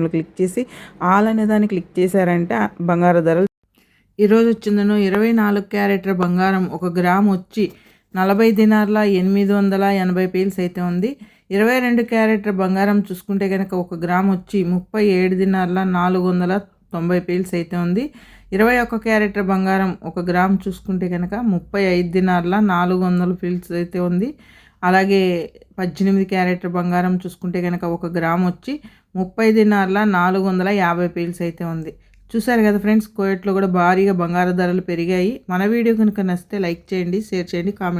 సిమ్లు click చేసి all అనే దాన్ని క్లిక్ చేశారంటే బంగారు ధరలు. ఈరోజు వచ్చిందను ఇరవై నాలుగు క్యారెట్ల బంగారం ఒక గ్రామ్ వచ్చి నలభై దినార్ల ఎనిమిది వందల ఎనభై పీల్స్ అయితే ఉంది. ఇరవై రెండు క్యారెట్ల బంగారం చూసుకుంటే కనుక ఒక గ్రామ్ వచ్చి ముప్పై ఏడు దినార్ల నాలుగు వందల తొంభై పీల్స్ అయితే ఉంది. ఇరవై ఒక్క క్యారెట్ల బంగారం ఒక గ్రామ్ చూసుకుంటే కనుక ముప్పై ఐదు దినార్ల నాలుగు వందల పీల్స్ అయితే ఉంది. అలాగే పద్దెనిమిది క్యారెట్ బంగారం చూసుకుంటే కనుక ఒక గ్రామ్ వచ్చి ముప్పై దినార్ల నాలుగు వందల యాభై పీల్స్ అయితే ఉంది. చూసారు కదా ఫ్రెండ్స్ కోయట్లో కూడా భారీగా బంగారు ధరలు పెరిగాయి. మన వీడియో కనుక నచ్చితే లైక్ చేయండి షేర్ చేయండి కామెంట్